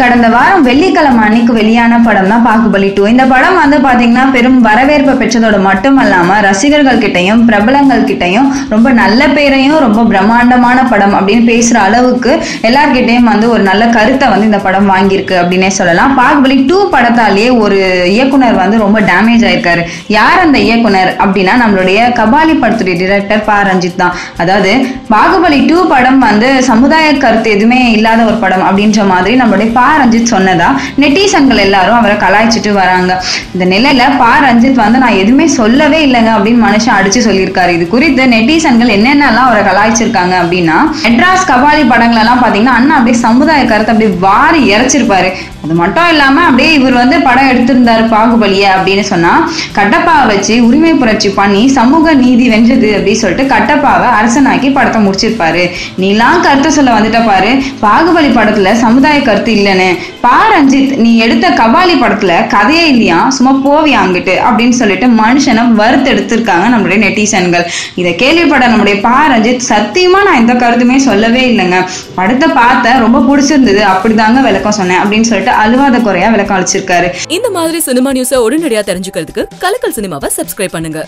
கடந்த வாரம் வெள்ளிக்கிழமை அன்னைக்கு வெளியான படம் தான் பாகுபலி டூ இந்த படம் வந்து பாத்தீங்கன்னா பெரும் வரவேற்பை பெற்றதோட மட்டுமல்லாம ரசிகர்கள் கிட்டையும் பிரபலங்கள் கிட்டையும் ரொம்ப நல்ல பேரையும் ரொம்ப பிரம்மாண்டமான படம் அப்படின்னு பேசுற அளவுக்கு எல்லார்கிட்டையும் வந்து ஒரு நல்ல கருத்தை வந்து இந்த படம் வாங்கியிருக்கு அப்படின்னே சொல்லலாம். பாகுபலி டூ படத்தாலேயே ஒரு இயக்குனர் வந்து ரொம்ப டேமேஜ் ஆயிருக்காரு. யார் அந்த இயக்குனர் அப்படின்னா நம்மளுடைய கபாலி படத்துடைய டிரெக்டர் பா. ரஞ்சித் தான். அதாவது பாகுபலி டூ படம் வந்து சமுதாய கருத்து எதுவுமே இல்லாத ஒரு படம் அப்படின்ற மாதிரி நம்மளுடைய பா. ரஞ்சித் சொன்னதா? நெட்டிசன்கள் எல்லாரும் அவரை கலாய்ச்சிட்டு வராங்க. இந்த நிலையில பா ரஞ்சித் வந்து நான் எதுவுமே சொல்லவே இல்லைங்க அப்படின்னு மனுஷன் அடிச்சு சொல்லியிருக்காரு. இது குறித்து நெட்டிசன்கள் என்னென்னலாம் அவரை கலாய்ச்சிருக்காங்க அப்படின்னா மெட்ராஸ் கபாலி படங்கள் எல்லாம் பாத்தீங்கன்னா அண்ணா அப்படியே சமுதாய கருத்தை அப்படியே வாரி இறைச்சிருப்பாரு. அது மட்டும் இல்லாம அப்படியே இவர் வந்து படம் எடுத்திருந்தாரு பாகுபலிய அப்படின்னு சொன்னா கட்டப்பாவை வச்சு உரிமை புரட்சி பண்ணி சமூக நீதி வென்றது அப்படின்னு சொல்லிட்டு கட்டப்பாவை அரசனாக்கி படத்தை முடிச்சிருப்பாரு. நீலாம் கருத்தை சொல்ல வந்துட்ட பாரு பாகுபலி படத்துல சமுதாய கருத்து இல்லைன்னு. பா ரஞ்சித் நீ எடுத்த கபாலி படத்துல கதையே இல்லையா சும்மா போவியா அங்கிட்டு அப்படின்னு சொல்லிட்டு மனுஷனை வறுத்து எடுத்திருக்காங்க நம்மளுடைய நெட்டிசன்கள். இதை கேள்விப்பட நம்முடைய பா ரஞ்சித் சத்தியமா நான் எந்த கருத்துமே சொல்லவே இல்லைங்க. படத்தை பார்த்தேன் ரொம்ப பிடிச்சிருந்தது அப்படிதாங்க விளக்கம் சொன்னேன் அப்படின்னு சொல்லிட்டு அழுவாத குறையா விளக்கம் அளிச்சிருக்காரு இந்த மாதிரி சினிமா நியூஸை உடனடியா தெரிஞ்சுக்கிறதுக்கு கலக்கல் சினிமாவை சப்ஸ்கிரைப் பண்ணுங்க.